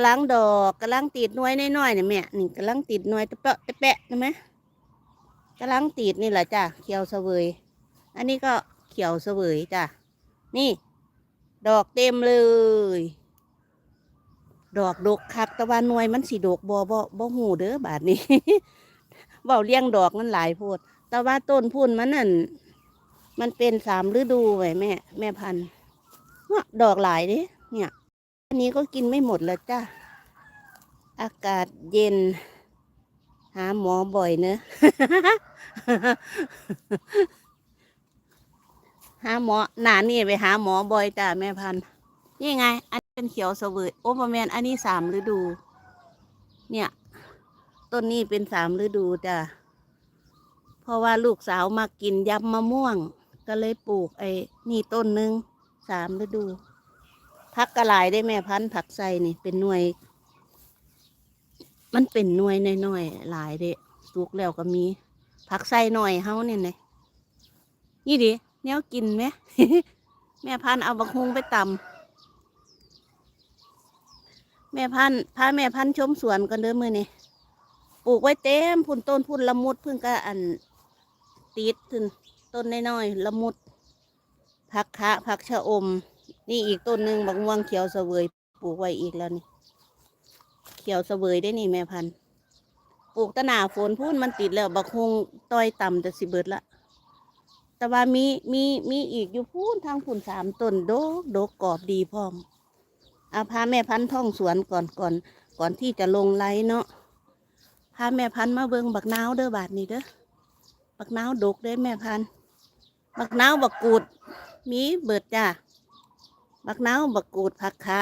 กำลังดอกกำลังติดน่วยน้อยๆเนี่ยแม่นี่กำลังติดน่วยตะเปะตะแปะนะไหมกำลังติดนี่แหละจ้ะเขียวเสวย อันนี้ก็เขียวเสวยจ้ะนี่ ดอกเต็มเลย ดอกดกคักต่ว่าหน่วยมันสีดกบ่บ่บ่หูเด้อบาดนี้เบาเลี้ยงดอกมันหลายโพดแต่ว่าต้นพุ่นมันนั่นมันเป็นสามฤดูไว้แม่ แม่พันธุ์ดอกหลายเด้เนี่ย อันนี้ก็กินไม่หมดแล้วจ้าอากาศเย็น หาหมอบ่อยเนอะหาหมอหนานี่ไปหาหมอบ่อยจ้าแม่พันธุ์นี่ไง อันนี้เป็นเขียวเสวยโอ้ประมาณอันนี้สามฤดู เนี่ยต้นนี้เป็นสามฤดูจ้ะเพราะว่าลูกสาวมากินยำมะม่วง ก็เลยปลูกไอ้นี่ต้นหนึ่งสามฤดู พักกระหลายได้แม่พันธุ์ผักใส่นี่ เป็นหน่วย มันเป็นหน่วยน้อยๆหลายเด้สุกแล้วก็มีผักใส่หน่อยเฮาเนี่ยไงนี่ดิแนวกินไหมแม่พันธุ์เอาบักฮุงไปตำแม่พันธุ์พาแม่พันธุ์ชมสวนกันเด้อมือนี่ปลูกไว้เต็มพุ่นต้นพุ่นละมุดเพิ่งก็อันติดถึงต้นน้อยๆละมุดผักคะผักชะอม นี่อีกต้นหนึ่งบักม่วงเขียวเสวยปลูกไว้อีกแล้วนี่ เขียวเสวยได้นี่แม่พันธุ์ปลูกตะหนาฝนพุ่นมันติดแล้วบักฮงต้อยต่ำจะสิเบิดละแต่ว่ามีมีมีอีกอยู่พูนทางพุ่นสามต้นโดกโดกกรอบดีพร้อมเอาพาแม่พันธุ์ท่องสวนก่อนก่อน ก่อนที่จะลงไลเนาะพาแม่พันธุ์มาเบิงบักนาวเด้อบาดนี้เด้อบักนาวดกเด้แม่พันธุ์บักนาวบักกูด มีเบิดจ้า บักนาวบักกูดผักคะ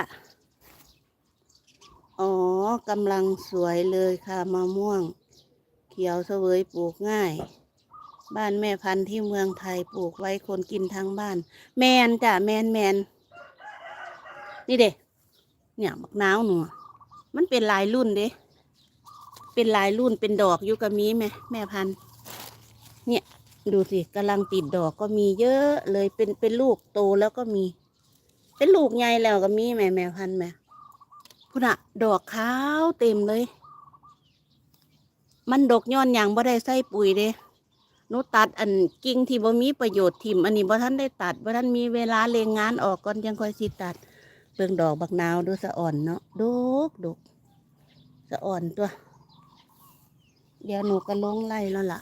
อ๋อกำลังสวยเลยค่ะมะม่วง เขียวเสวยปลูกง่าย บ้านแม่พันธุ์ที่เมืองไทยปลูกไว้คนกินทั้งบ้าน แมนจ้ะแมนแมนนี่เด้เนี่ยบักนาวหนูมันเป็นลายรุ่นเด้เป็นลายรุ่นเป็นดอกอยู่กับมีไหมแม่พันธุ์เนี่ยดูสิกำลังติดดอกก็มีเยอะเลยเป็นเป็นลูกโตแล้วก็มี เป็นลูกใหญ่แล้วก็มีแม่แม่พันแม่พุ่นอะดอกขาวเต็มเลย มันดอกย้อนอย่างบ่ได้ใส่ปุ๋ยเด้หนูตัดอันกิ่งที่บ่มีประโยชน์ทิมอันนี้บ่ท่านได้ตัดบ่ท่านมีเวลาเลงงานออกก่อนยังค่อยสิตัดเบิ่งดอกบักนาวดูสะอ่อนเนาะดกดกสะอ่อนตัว เดี๋ยวหนูก็ลงไล่แล้วล่ะ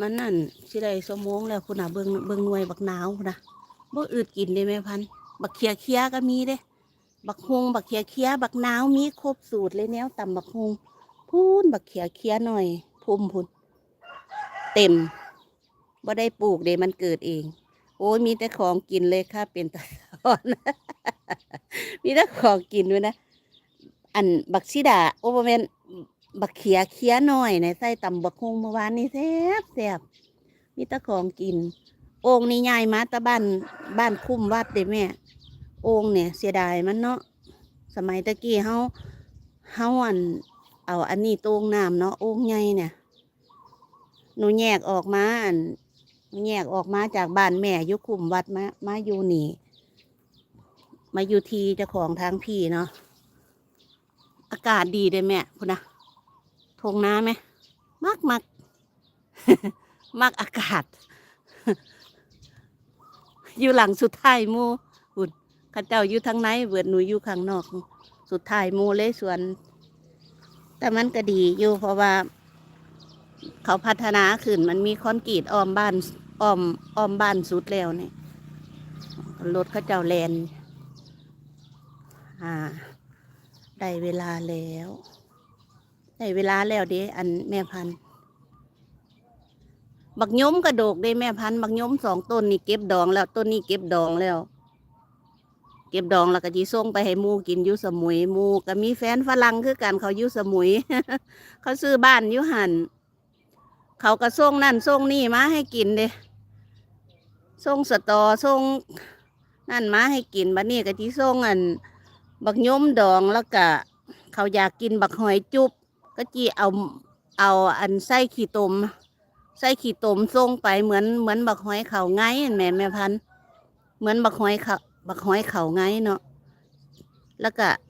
มันนั่นสิได้สมองแล้วคุณน่ะเบิงเบิงหน่วยบักหนาวนะ บ่อืดกินได้ไหมพันธุ์บักเขียเคียก็มีเด้ บักฮงบักเขียเคียบักหนาวมีครบสูตรเลยแนวต่ำบักฮงพูนบักเขียเคียหน่อยพุ่มพุ่นเต็มบ่ได้ปลูกเดมันเกิดเอง โอ้ยมีแต่ของกินเลยค่ะเป็นตะสอนมีแต่ของกินด้วยนะ อันบักชิดาโอ้บ่แม่นบักเขียเคียหน่อยในใส่ตำบักฮงเมื่อวานนี่แซ่บแซ่บมีแตะของกิน โองนี่ใหญ่มาแตะบ้านบ้านคุ้มวัดเด้แม่ โองเนี่ย เสียดายมันเนาะสมัยตะกี้เฮาเฮาอัน เอาอันนี้โตงน้ำเนาะโอ่งใหญ่เนี่ยหนูแยกออกมาอันหนูแยกออกมาจากบ้านแม่ยุคุมวัดมามาอยู่นี่มาอยู่ทีเจ้าของทางพี่เนาะอากาศดีเลยแม่คุณนะทงน้ำไหมมักมัก มักอากาศ อยู่หลังสุดท้ายมูอุ่นข้าเจ้าอยู่ทางในเบิดหนูอยู่ข้างนอก สุดท้ายมูเลยสวน แต่มันก็ดีอยู่เพราะว่า เขาพัฒนาขึ้นมันมีคอนกรีตอ้อมบ้านอ้อมอ้อมบ้านสุดแล้วเนี่ยรถข้าเจ้าแลนอ่า ได้เวลาแล้ว ได้เวลาแล้วเด้อันแม่พันธุ์ บักย้มกระโดกเด้แม่พันธุ์บักย้มสองต้นนี่เก็บดองแล้วต้นนี้เก็บดองแล้ว เก็บดองแล้วก็จีส่งไปให้หมูกินอยู่สมุยหมูก็มีแฟนฝรั่งคือกันเขาอยู่สมุย เขาซื้อบ้านอยู่หันเขาก็ส่งนั่นส่งนี่มาให้กินเด้ส่งสตอส่งนั่นมาให้กินบัดนี้ก็จีส่งอัน บักย้มดองแล้วก็เขาอยากกินบักหอยจุบก็จีเอาเอาอันไส้ขี้ตม ใส่ขี้ตมทรงไปเหมือนเหมือนบักหอยเขาไงแม่แม่พันธ์เหมือนบักหอยเขาบักหอยเขาไงเนาะแล้วก็